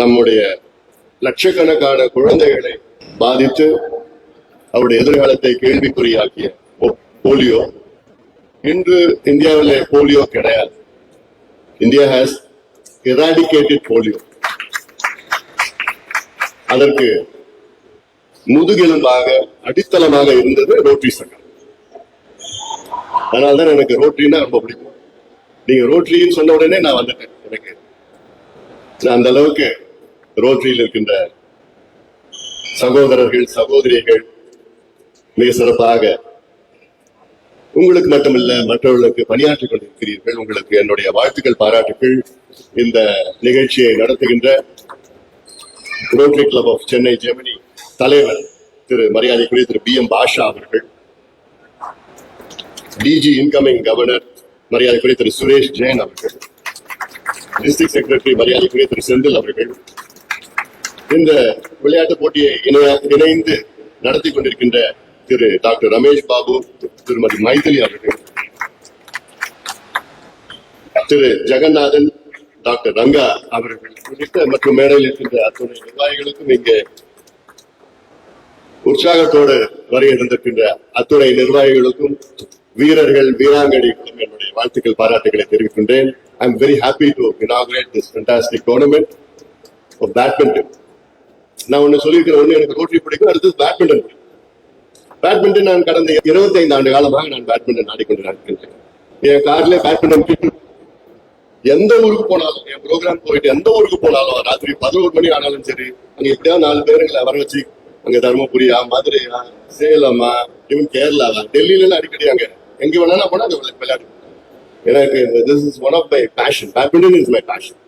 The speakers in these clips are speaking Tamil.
நம்முடைய லட்சக்கணக்கான குழந்தைகளை பாதித்து அவருடைய எதிர்காலத்தை கேள்விக்குறியாக்கிய போலியோ இன்று இந்தியாவில் போலியோ கிடையாது. India has eradicated polio. அதற்கு முதுகெலும்பாக அடித்தளமாக இருந்தது ரோட்டரி சங்கம். அதனால்தான் எனக்கு ரோட்டரினா ரொம்ப பிடிக்கும். நீங்க ரோட்டரின்னு சொன்ன உடனே நான் வந்துட்டேன் எனக்கு. நான் அந்த அளவுக்கு ரோட்டரியில் இருக்கின்ற சகோதரர்கள் சகோதரிகள் மிக சிறப்பாக உங்களுக்கு மட்டுமல்ல மற்றவர்களுக்கு பணியாற்றிக் கொண்டிருக்கிறீர்கள். உங்களுக்கு என்னுடைய வாழ்த்துக்கள் பாராட்டுகள் இந்த நிகழ்ச்சியை நடத்துகின்ற Rotary Club of Chennai Germany தலைவர் திரு மரியாதைக்குரிய திரு பி எம் பாஷா அவர்கள் டிஜி இன்கமிங் கவர்னர் மரியாதைக்குரிய திரு சுரேஷ் ஜெயின் அவர்கள் டிஸ்ட்ரிக்ட் செக்ரட்டரி மரியாதைக்குரிய திரு செந்தில் அவர்கள் இந்த விளையாட்டு போட்டியை இணைந்து நடத்தி கொண்டிருக்கின்ற திரு டாக்டர் ரமேஷ் பாபு திருமதி மைதிலி அவர்கள். திரு ஜெகநாதன் டாக்டர் ரங்கா அவர்கள் உள்ளிட்ட மற்றும் மேடையில் இருக்கின்ற அத்துணை நிர்வாகிகளுக்கும் இங்கே உற்சாகத்தோடு வருகை தந்திருக்கின்ற அத்துணை நிர்வாகிகளுக்கும் வீரர்கள் வீராங்கனைகளுக்கும் என்னுடைய வாழ்த்துக்கள் பாராட்டுகளை தெரிவிக்கின்றேன். I am very happy to inaugurate this fantastic tournament of badminton நான் ஒண்ணு சொல்லியிருக்கிற ஒண்ணு எனக்கு ரோட்டரி பிடிக்கும் அடுத்தது பேட்மிண்டன் பிடிக்கும். பேட்மிண்டன் நான் கடந்த 25 ஆண்டு காலமாக நான் பேட்மிண்டன் ஆடிக்கொண்டு நடக்கின்றேன். என் கார்ல பேட்மிண்டன் கிட்டு எந்த ஊருக்கு போனாலும் என் ப்ரோக்ராம் போயிட்டு எந்த ஊருக்கு போனாலும் ராத்திரி பதினோரு மணி ஆனாலும் சரி அங்க எப்படியாவது நாலு பேருங்களை வர வச்சு அங்க தருமபுரியா மதுரையா சேலமா இவன் கேரளாவா டெல்லியில அடிக்கடி அங்க. எங்க வேணாலும் போனா அங்க விளையாடு எனக்கு this is one of my passion badminton is my passion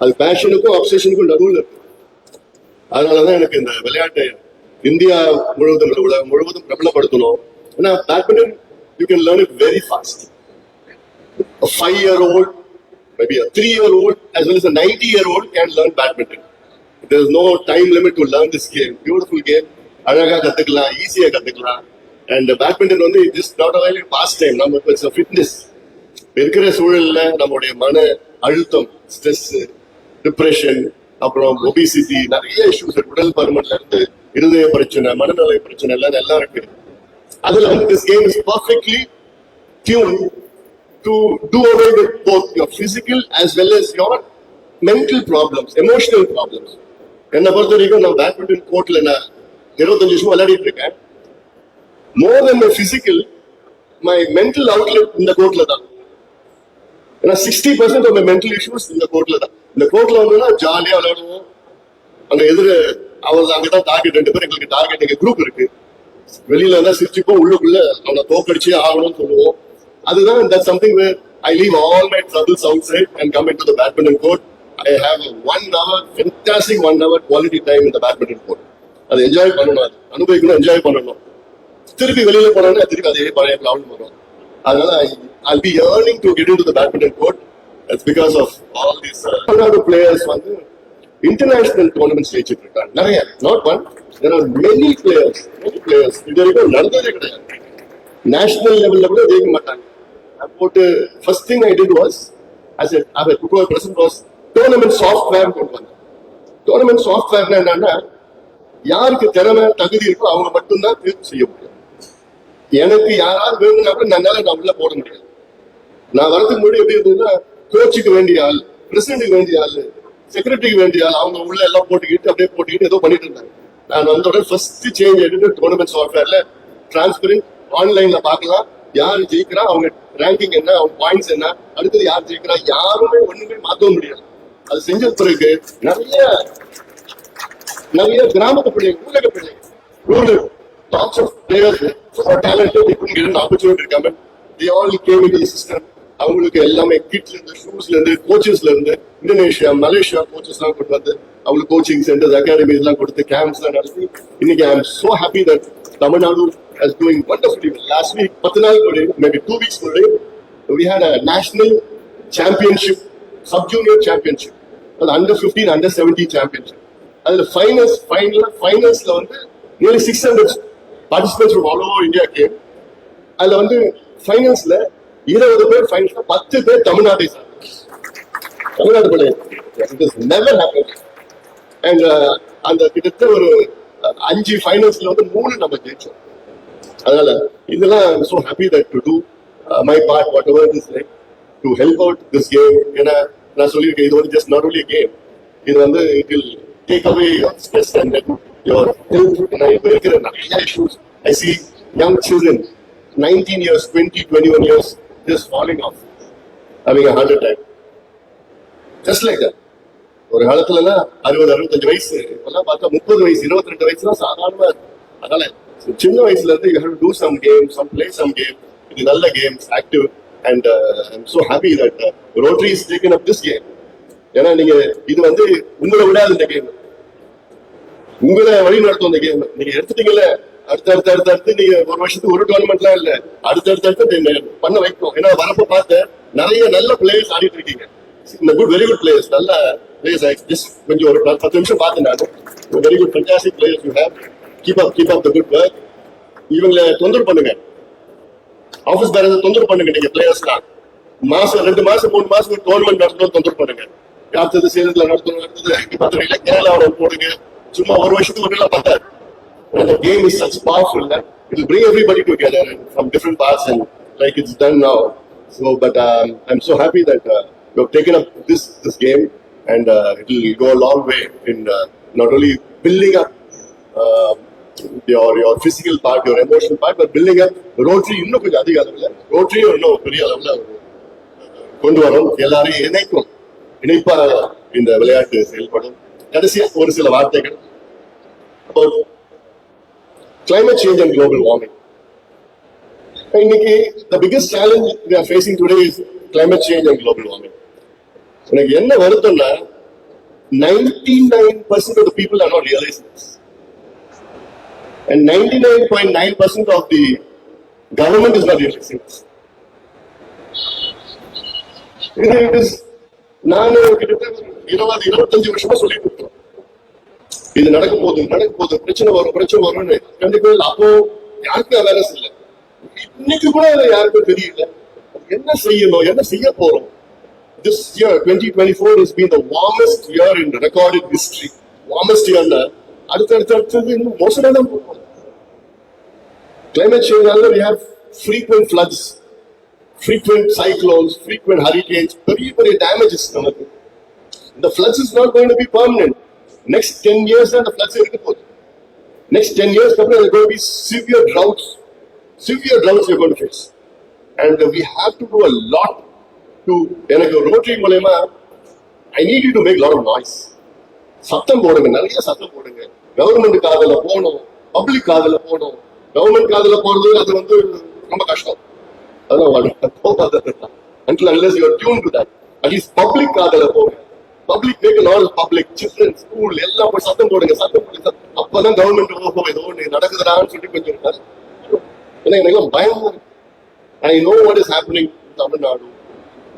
அது பேஷனுக்கும் அப்சேஷனுக்கும் நடுவில் இருக்கு. அதனாலதான் எனக்கு இந்த விளையாட்டை இந்தியா முழுவதும் உலகம் முழுவதும் பிரபலப்படுத்தணும். ஏன்னா badminton you can learn it very fast a five year old, maybe a three year old, as well as a 90 year old can is no time limit to learn this game beautiful game அழகா கத்துக்கலாம் ஈஸியா கத்துக்கலாம். அண்ட் பேட்மிண்டன் வந்து just not a wily pass time நம்ம இட்ஸ் ஃபிட்னஸ் இருக்கிற சூழல்ல நம்மளுடைய மன அழுத்தம் ஸ்ட்ரெஸ் டிப்ரெஷன் அப்புறம் ஒபிசிட்டி நிறைய இஷ்யூஸ் உடல் பருமன்ல இருந்து இருதய பிரச்சனை மனநல பிரச்சனை எல்லாம் எல்லாம் இருக்கு. அதுல வந்து this game is perfectly tune to do away with both your physical as well as your mental problems emotional problems என்னை பொறுத்த வரைக்கும் நான் பேட்மிண்டன் கோர்ட்ல நான் இருபத்தஞ்சு வருஷம் விளையாடிட்டு இருக்கேன். More than my physical my mental outlet இந்த கோர்ட்ல தான். ஏன்னா sixty percent of mental issues இந்த கோர்ட்ல தான். இந்த கோர்ட்ல வந்தோம்னா ஜாலியா விளையாடுவோம். அங்க எதிர அவர் அங்கதான் டார்கெட் ரெண்டு பேரும் எங்களுக்கு டார்கெட் எங்க குரூப் இருக்கு. வெளியில இருந்தா சிரிச்சுப்போம் உள்ளுக்குள்ள அவனை தோக்கடிச்சே ஆகணும்னு சொல்லுவோம். அதுதான் that something where I leave all my troubles outside and come in to the badminton court I have one hour fantastic one hour quality time இந்த பேட்மிண்டன் கோர்ட் அதை என்ஜாய் பண்ணணும் அது. அனுபவிக்கணும் என்ஜாய் பண்ணணும். திருப்பி வெளியில போனோம்னா திருப்பி அதே பழைய ப்ராப்ளம் வரும் அதனால I P earning to get in to the badminton court it's because of all these Tamil Nadu players வந்து இன்டர்நேஷனல் டோர்னமெண்ட்ஸ் ஜெயிச்சிட்டு இருக்காங்க நிறைய. Not one there are many players many players இது வரைக்கும் நடந்ததே கிடையாது. நேஷனல் லெவல்ல கூட ஜெயிக்க மாட்டாங்க. நான் போட்டு first thing I did was as our president was tournament software கொண்டு வந்தேன். டோர்னமெண்ட் சாஃப்ட்வேர்னா என்னன்னா யாருக்கு திறமை தகுதி இருக்கோ அவங்க மட்டும்தான் தேர்வு செய்ய முடியும். எனக்கு யாராவது வேணும்னா கூட என்னால நான் உள்ள போட முடியாது. நான் வரதுக்கு முன்னாடி எப்படி இருந்ததுன்னா கோச்சுக்கு வேண்டிய ஆள் பிரசிடென்ட்டுக்கு வேண்டிய ஆள் செக்ரட்டரிக்கு வேண்டிய ஆள் அவங்க உள்ள எல்லாம் போட்டுக்கிட்டு அப்படியே போட்டுக்கிட்டு ஏதோ பண்ணிட்டு இருந்தாங்க. நான் வந்த உடனே ஃபர்ஸ்ட் சேஞ்ச் எடுத்து டோர்னமெண்ட் சாஃப்ட்வேர்ல டிரான்ஸ்பரண்ட் ஆன்லைன்ல பார்க்கலாம். யார் ஜெயிக்கிறா அவங்க ரேங்கிங் என்ன அவங்க பாயிண்ட்ஸ் என்ன அடுத்தது யார் ஜெயிக்கிறா யாருமே ஒண்ணுமே மாத்தவும் முடியாது அது செஞ்ச பிறகு நிறைய நிறைய கிராமத்து பிள்ளைங்க ஊரக பிள்ளைங்க rural tops of players talented they couldn't get an opportunity to come system அவங்களுக்கு எல்லாமே கிட்ல இருந்து ஷூஸ்ல இருந்து கோச்சஸ்ல இருந்து இந்தோனேஷியா மலேசியா கோச்சஸ் எல்லாம் கொண்டு வந்து அவங்களுக்கு கோச்சிங் சென்டர்ஸ் அகாடமி எல்லாம் கொடுத்து கேம்ப்ஸ் எல்லாம் நடத்தி இன்னைக்கு I am so happy that Tamil Nadu is doing wonderfully last week பத்து நாள் முன்னாடி மேபி டூ வீக்ஸ் முன்னாடி we had a national championship sub junior championship. அது அண்டர் 15 அண்டர் 17 championship. அதுல ஃபைனல்ஸ் ஃபைனல் ஃபைனல்ஸ்ல வந்து nearly six hundred participates from all over India game அதுல வந்து ஃபைனல்ஸ்ல இருபது பேர் ஃபைட்ல பத்து பேர் தமிழ்நாட்டை தமிழ்நாடு பிள்ளைங்க அண்ட் அந்த கிட்டத்தட்ட ஒரு அஞ்சு ஃபைனல்ஸ்ல வந்து மூணு நம்ம ஜெயிச்சோம் அதனால இதெல்லாம் so happy that to do my part whatever is like to help out this game ஏன்னா நான் சொல்லியிருக்கேன் இது வந்து ஜஸ்ட் நாட் ஓன்லி கேம் இது வந்து it will take away your stress and your நான் இப்போ இருக்கிற நிறைய issues I see young children nineteen years twenty twenty one years falling off. Having a heart attack. Just like that. ஒரு காலத்துலலாம் அறுபது அறுபத்தஞ்சு வயசு. இப்பெல்லாம் பார்த்தா முப்பது வயசு இருபத்தி ரெண்டு வயசுலாம் சாதாரணமா இருக்கு. அதனால சின்ன வயசுல இருந்து you have to some game some play some game இது நல்ல games active and I'm so happy that Rotary is taken up this game ஏன்னா நீங்க இது வந்து உங்களை விடாது இந்த கேம் உங்களை வழி நடத்தும் இந்த கேம் நீங்க எடுத்துட்டீங்கல்ல? அடுத்து அடுத்தடுத்து அடுத்து நீங்க ஒரு வருஷத்துக்கு ஒரு டோர்னமெண்ட்லாம் இல்ல அடுத்தடுத்து அடுத்து அடுத்து பண்ண வைக்கும் ஏன்னா வரப்ப பார்த்த நிறைய நல்ல பிளேயர்ஸ் ஆடிட்டு இருக்கீங்க இந்த குட் வெரி குட் பிளேயர்ஸ் நல்ல பிளேயர்ஸ் ஜஸ்ட் கொஞ்சம் ஒரு பத்து நிமிஷம் பார்த்தேன் நான் very good fantastic players you have keep up keep up the good work இவங்களை தொந்தரவு பண்ணுங்க ஆஃபீஸ் பேரண்ட்ஸ் தொந்தரவு பண்ணுங்க நீங்க பிளேயர்ஸ்லாம் மாசம் ரெண்டு மாசம் மூணு மாசம் ஒரு டோர்னமெண்ட் நடத்தணும் தொந்தரவு பண்ணுங்க அடுத்தது சேலத்துல நடத்தணும் அடுத்தது மதுரையில கேரளாவில் போடுங்க சும்மா ஒரு வருஷத்துக்கு ஒரு நாள் பார்த்தாரு And the game is such powerful that it will bring everybody together and from different parts and like it's done now. So, but um, I'm so happy that uh, you have taken up this this game and uh, it will go a long way in uh, not only building up uh, your your physical part, your emotional part, but building up Rotary இன்னும் கொஞ்சம் அதிக அளவில் Rotary இன்னும் பெரிய அளவில் கொண்டு வரும் எல்லாரையும் இணைக்கும் இணைப்பாக இந்த விளையாட்டு செயல்படும் கடைசியா ஒரு சில வார்த்தைகள் about climate change and global warming இன்னைக்கு the biggest challenge we are facing today is climate change and global warming எனக்கு என்ன வருத்தம்னா ninety nine percent of people are not realise and ninety nine point nine percent of the government is not realising இது இட் இஸ் நான் கிட்டத்தட்ட இருபது இருபத்தஞ்சு வருஷமா சொல்லிட்டு இருக்கோம் இது நடக்க போகுது நடக்க போகுது பிரச்சனை வரும் பிரச்சனை வரும்னு கண்டிப்பா இல்ல அப்போ யாருக்கும் அவேர்னஸ் இல்ல இன்னைக்கு கூட அது யாருக்கும் தெரியல என்ன செய்யணும் என்ன செய்ய போறோம் this year 2024 has been the warmest year in recorded history warmest yearல அடுத்து அடுத்து அடுத்தது இன்னும் மோசமா தான் போகும் climate change we have frequent floods frequent cyclones frequent hurricanes பெரிய பெரிய damages நமக்கு the floods is not going to be permanent. Next ten years அந்த ஃபிளட்ஸ் இருக்க போகுது நெக்ஸ்ட் டென் இயர்ஸ் அப்புறம் could be severe droughts severe droughts you could face and we have to do a lot to எனக்கு ரோட்டரி மூலயமா I need to make lot of noise சத்தம் போடுங்க நிறைய சத்தம் போடுங்க கவர்மெண்ட் காதல போகணும் பப்ளிக் காதல போகணும் கவர்மெண்ட் காதல போறது அது வந்து ரொம்ப கஷ்டம் அதெல்லாம் போகாது until unless you tune to that at least public காதல போங்க public make all public children school எல்லாம் போய் சத்தம் போடுங்க சத்தம் போடுங்க. அப்பதான் கவர்மெண்ட் ஓஹோ ஏதோ ஒன்று நடக்குதுடான்னு சொல்லி கொஞ்சம் ஏன்னா எனக்கு எல்லாம் பயமா இருக்கு. I know what is happening Tamil Nadu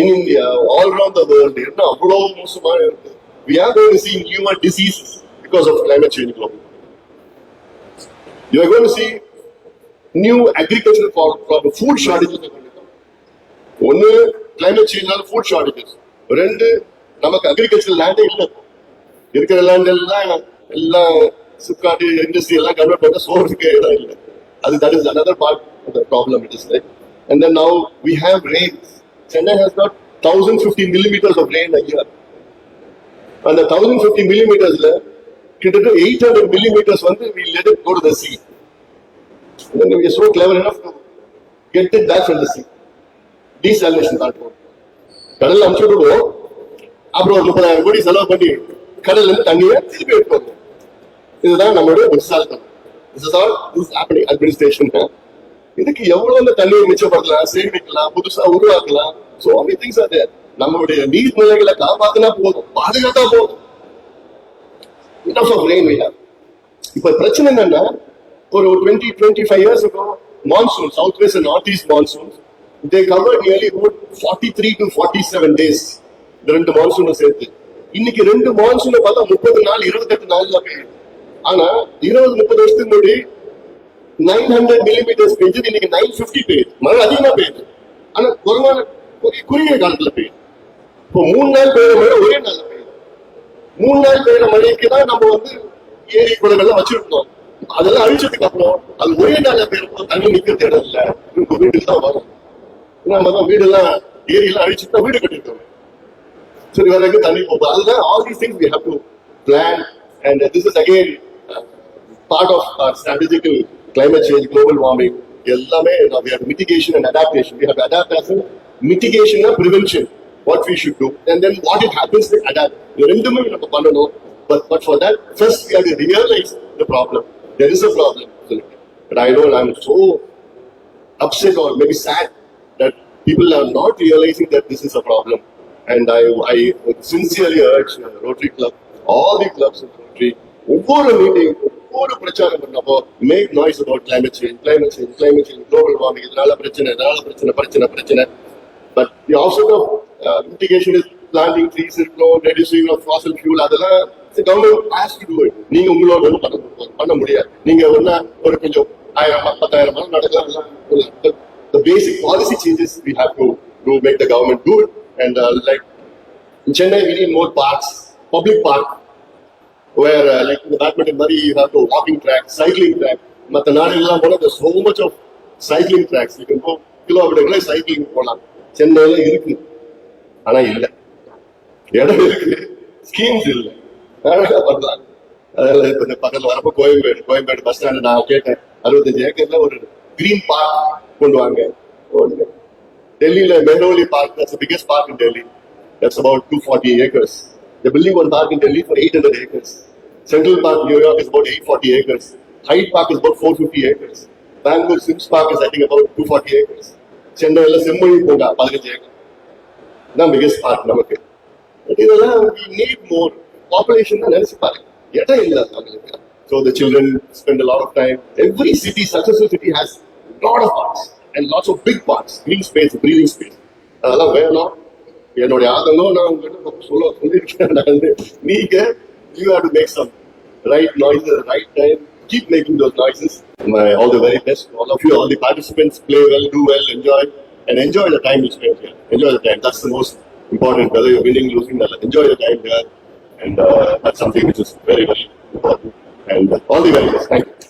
in India all around the world என்ன அவ்வளோ மோசமா இருக்கு? We are going to see newer diseases because of climate change globally. You are going to see new agricultural problem, food shortages. Are going to come. ஒன்னு climate change ஃபுட் ஷார்டேஜஸ் ரெண்டு நமக்கு அக்ரிகல்ச்சர் லேண்டே இல்லை இருக்கிற லேண்ட் எல்லாம் எல்லாம் சிப்காட்டு இண்டஸ்ட்ரி எல்லாம் கன்வெர்ட் பண்ண சோறுக்கு இடம் இல்லை அது that is another part of the problem it is like and then now we have rain Chennai has not thousand fifty millimetres of rain ஐயா அந்த தௌசண்ட் ஃபிஃப்டி மில்லிமீட்டர்ஸ்ல கிட்டத்தட்ட எயிட் ஹண்ட்ரட் மில்லிமீட்டர்ஸ் வந்து we let it go to the sea then we are so clever enough to get it back from the sea. Desalination that விடுவோம் அப்புறம் ஒரு முப்பதாயிரம் கோடி செலவு பண்ணி கடல்ல இருந்து தண்ணியை திருப்பி எடுப்பாங்க இதுதான் நம்மளுடைய புத்திசாலித்தனம் this is all this happening administration இதுக்கு எவ்வளவு அந்த தண்ணியை மிச்சப்படுத்தலாம் சேமிக்கலாம் புதுசா உருவாக்கலாம்? So many things are there. நம்மளுடைய நீர்நிலைகளை காப்பாத்தினா போதும் பாதுகாத்தா போதும். Enough இப்ப பிரச்சனை என்னன்னா ஒரு டுவெண்ட்டி டுவெண்ட்டி ஃபைவ் இயர்ஸ் இருக்கும் monsoon south west and north east monsoon they cover nearly forty three to forty seven days இந்த ரெண்டு மான்சூனும் சேர்த்து. இன்னைக்கு ரெண்டு மான்சூனை பார்த்தா முப்பது நாள் இருபத்தெட்டு நாள்ல பெய்யுது ஆனா இருபது முப்பது வருஷத்துக்கு முன்னாடி நைன் ஹண்ட்ரட் மில்லிமீட்டர்ஸ் பெஞ்சது இன்னைக்கு நைன் பிப்டி பெய்யுது. மழை அதிகமா பெய்யுது. ஆனா குறைவான குறுகிய காலத்துல பெய்யுது. இப்போ மூணு நாள் பெய்யுற மழை ஒரே நாள் பெய்யுது. மூணு நாள் பெய்யுற மழைக்கு தான் நம்ம வந்து ஏரி குளங்கள்லாம் வச்சிருக்கோம். அதெல்லாம் அழிச்சதுக்கு அப்புறம் அது ஒரே நாள்ல பெய்யறப்போ தண்ணி நிக்கிறது இடம் இல்ல. உங்க வீட்டுக்கு தான் வரும். நம்ம தான் வீடெல்லாம் ஏரியெல்லாம் அழிச்சுட்டு தான் வீடு கட்டிருக்கோம் சரி வேற எங்க தண்ணி போகுது அதுதான் all these things we have to plan and this is again part of our strategical climate change global warming எல்லாமே we have mitigation and adaptation we have to adapt as in mitigation and prevention what we should do and then what it happens we adapt இது ரெண்டுமே நம்ம பண்ணணும் but but for that first we have to realize the problem there is a problem but I know I'm so upset or maybe sad that people are not realizing that this is a problem. And I I sincerely urge Rotary club all the clubs in Rotary ஒவ்வொரு மீட்டிங் ஒவ்வொரு பிரச்சாரம் பண்ணப்போ make noise about climate change climate change climate change global warming இதனால பிரச்சனை இதனால பிரச்சனை பிரச்சனை பிரச்சனை but the option of mitigation is planting trees இருக்கணும் ரெடியூசிங் ஆஃப் ஃபாசல் ஃபியூல் அதெல்லாம் government has to do it நீங்க உங்களோட ஒன்றும் பண்ண பண்ண முடியாது நீங்க ஒன்னா ஒரு கொஞ்சம் ஆயிரம் பத்தாயிரம் மரம் நடக்கலாம் basic policy changes we have to to make the government do it And uh, like in Chennai, we need more parks, public park, where uh, like in the badminton Murray, you have to walking track, cycling track. மற்ற நாடுகள்லாம் போனா there's so much of cycling tracks. You can go கிலோமீட்டர்களை சைக்கிளிங் போகலாம் சென்னையில இருக்கு ஆனா இல்ல இடம் இருக்கு ஸ்கீம்ஸ் இல்லை அழகா பண்ணலாம் அதில் இப்போ இந்த பக்கத்துல வரப்போ கோயம்பேடு கோயம்பேடு பஸ் ஸ்டாண்டு நான் கேட்டேன் அறுபத்தஞ்சு ஏக்கர்ல ஒரு கிரீன் பார்க் கொண்டு வாங்க டெல்லியில Mehrauli park that's the biggest park in Delhi. That's about 240 acres. They're building one park in Delhi for 800 acres. Central Park, New York is about 840 acres. Hyde Park is about 450 acres. Bangalore Sims Park is I think about 240 acres. சென்னையில செம்மொழி பூங்கா பதினஞ்சு ஏக்கர் தான் பிகெஸ்ட் பார்க் நமக்கு But இதெல்லாம் we need more population நினைச்சு பாருங்க இடம் இல்ல அவங்களுக்கு so the children spend a lot of time every city successful city has lot of parks and lots of big parks green space breathing space அதெல்லாம் வேணும் என்னுடைய ஆதங்கம் நான் உங்ககிட்ட சொல்ல சொல்லியிருக்கேன் நான் வந்து, நீங்க you have to make some right noises at the right time keep making those noises my all the very best to all of you all the participants play well do well enjoy and enjoy the time you spend here enjoy the time that's the most important whether you're winning losing enjoy the time here and uh, that's something which is very very important and uh, all the very best thank you